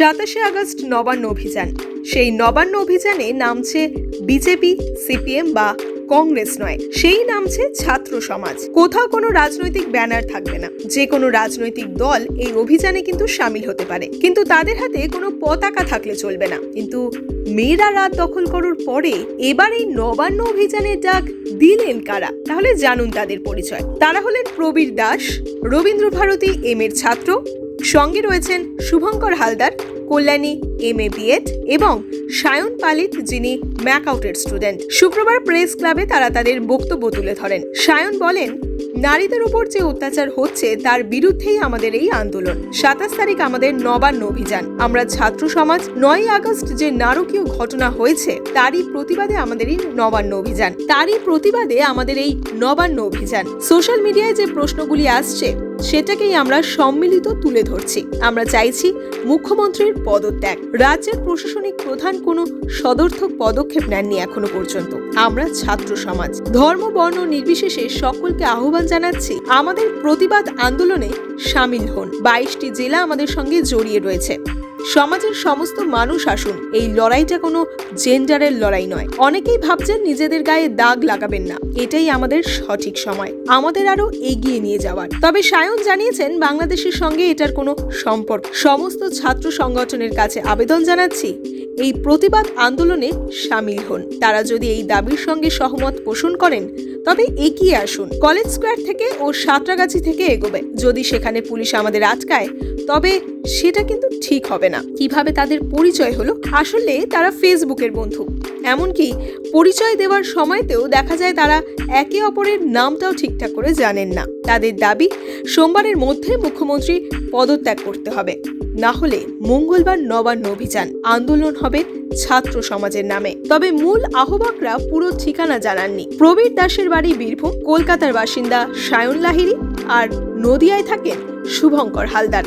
সাতাশে আগস্ট নবান্ন অভিযান। সেই নবান্ন অভিযানে নামছে বিজেপি, সিপিএম বা কংগ্রেস নয়। সেই নামছে ছাত্র সমাজ। কোথাও কোনো রাজনৈতিক ব্যানার থাকবে না। যে কোনো রাজনৈতিক দল এই অভিযানে কিন্তু সামিল হতে পারে। কিন্তু তাদের হাতে কোনো পতাকা থাকলে চলবে না। কিন্তু মেয়েরা রাত দখল করার পরে এবার এই নবান্ন অভিযানের ডাক দিলেন কারা? তাহলে জানুন তাদের পরিচয়। তারা হলেন প্রবীর দাস রবীন্দ্র ভারতী এম এর ছাত্র। সঙ্গে রয়েছেন Shubhankar Haldar Kalyani M A BEd এবং সায়ন পালিত যিনি ম্যাকআউটের স্টুডেন্ট শুক্রবার প্রেস ক্লাবে তারা তাদের বক্তব্য তুলে ধরেন। সায়ন বলেন নারীদের উপর যে অত্যাচার হচ্ছে, তার বিরুদ্ধেই আমাদের এই আন্দোলন। সাতাশ তারিখ আমাদের নবান্ন অভিযান। আমরা ছাত্র সমাজ নয় আগস্ট যে নারকীয় ঘটনা হয়েছে, তারই প্রতিবাদে আমাদের এই নবান্ন অভিযান। তারই প্রতিবাদে আমাদের এই নবান্ন অভিযান। সোশ্যাল মিডিয়ায় যে প্রশ্নগুলি আসছে, সেটাকেই আমরা সম্মিলিত তুলে ধরছি। আমরা চাইছি মুখ্যমন্ত্রীর পদত্যাগ। রাজ্যের প্রশাসনিক প্রধান কোনো সদর্থক পদক্ষেপ নেননি এখনও পর্যন্ত। আমরা ছাত্র সমাজ। ধর্ম, বর্ণ নির্বিশেষে সকলকে আহ্বান জানাচ্ছি, আমাদের প্রতিবাদ আন্দোলনে সামিল হন। বাইশটি জেলা আমাদের সঙ্গে জড়িয়ে রয়েছে। সমাজের সমস্ত মানুষ আসুন, এই লড়াইটা কোনো জেন্ডারের লড়াই নয়। অনেকেই ভাবছেন নিজেদের গায়ে দাগ লাগাবেন না। এটাই আমাদের সঠিক সময়। আমাদের আরও এগিয়ে নিয়ে যাওয়ার। তবে সায়ন জানিয়েছেন, বাংলাদেশের সঙ্গে এটার কোনো সম্পর্ক। সমস্ত ছাত্র সংগঠনের কাছে আবেদন জানাচ্ছি এই প্রতিবাদ আন্দোলনে সামিল হন। তারা যদি এই দাবির সঙ্গে সহমত পোষণ করেন, তবে এগিয়ে আসুন। কলেজ স্কোয়ার থেকে ও সাঁতরাগাছি থেকে এগোবে। যদি সেখানে পুলিশ আমাদের আটকায়, তবে সেটা কিন্তু ঠিক হবে না। কীভাবে তাদের পরিচয় হলো, আসলে তারা ফেসবুকের বন্ধু। এমনকি পরিচয় দেওয়ার সময়তেও দেখা যায় তারা একে অপরের নামটাও ঠিকঠাক করে জানেন না। তাদের দাবি, সোমবারের মধ্যে মুখ্যমন্ত্রী পদত্যাগ করতে হবে। না হলে মঙ্গলবার নবান্ন অভিযান আন্দোলন হবে ছাত্র সমাজের নামে। তবে মূল আহ্বাকরা পুরো ঠিকানা জানাননি। প্রবীর দাসের বাড়ি বীরভূম, কলকাতার বাসিন্দা সায়ন লাহিরি আর নদিয়ায় থাকেন শুভঙ্কর হালদার।